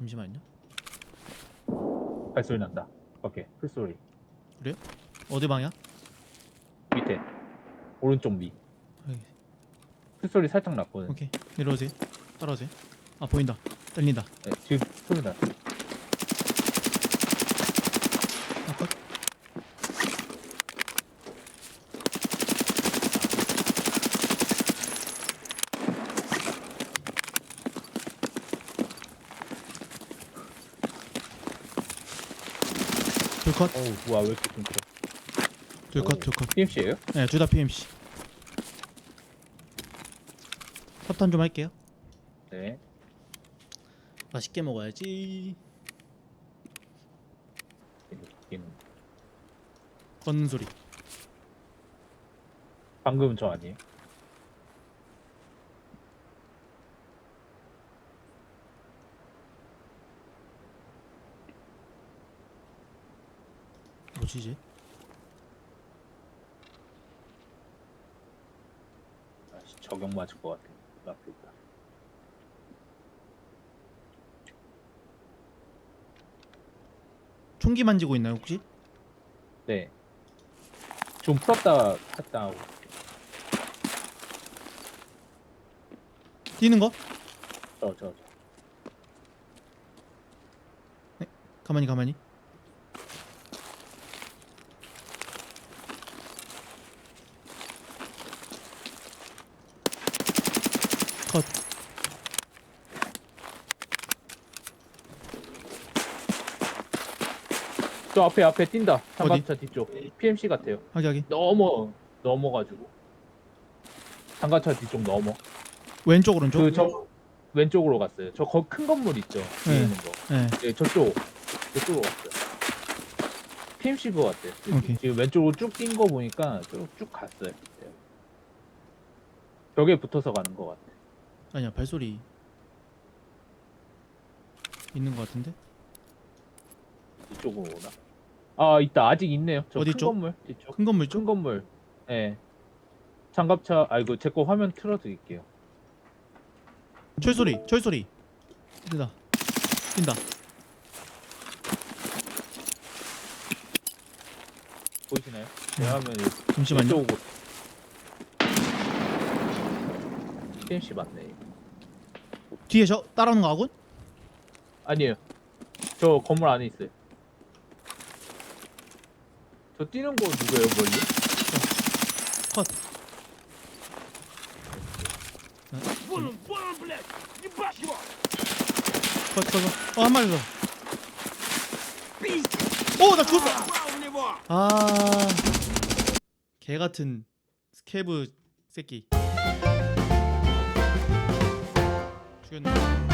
잠시만요. 발소리 난다. 오케이. 풀소리. 어디 방향? 밑에. 오른쪽 미. 여기. 풀소리 살짝 났거든. 오케이 내려오세요. 따라오세요. 아 보인다. 떨린다. 네, 지금 소리 났어. 아, 컷. 둘 컷, 어우, 우와, 왜 이렇게 끊겨. 둘 컷, 둘 컷. PMC예요? 네, 둘다 PMC. 협탄 좀 할게요. 네. 맛있게 먹어야지. 여기는 걷는 소리. 방금 저 아니에요? 이제? 아씨, 적용 맞을 것 같아. 그 앞에 있다. 총기 만지고 있나요 혹시? 네. 좀 풀었다 갔다 하고. 뛰는 거? 저, 저, 저. 가만히 가만히. 컷. 저 앞에, 앞에 뛴다. 장갑차 뒤쪽. PMC 같아요. 하기 하기. 넘어, 넘어가지고. 장갑차 뒤쪽 넘어. 왼쪽 오른쪽. 그, 저, 왼쪽으로 갔어요. 저 큰 건물 있죠? 뒤에 네. 있는 거. 네. 네, 저쪽. 저쪽으로 갔어요. PMC 거 같아요. 지금, 오케이. 지금 왼쪽으로 쭉 뛴 거 보니까 쭉, 쭉 갔어요. 네. 벽에 붙어서 가는 거 같아요. 아니야 발소리 있는 것 같은데. 이쪽으로 오나? 아, 있다. 아직 있네요. 저 어디 큰 쪽? 건물. 뒤쪽. 큰 건물 쪽. 큰 건물. 예. 네. 장갑차, 아이고, 제 거 화면 틀어드릴게요. 철소리 철소리. 뛴다. 뛴다. 보이시나요? 제 화면이 잠시만요. 이쪽으로. PMC 맞네. 뒤에 저 따라오는 거 아군? 아니에요. 저 건물 안에 있어요. 저 뛰는 거 누구예요, 멀리? 컷. 컷, 컷, 컷. 어, 한 마리 더. 오, 나 죽었어. 아, 개 같은 스케브 새끼. gönderiyorum.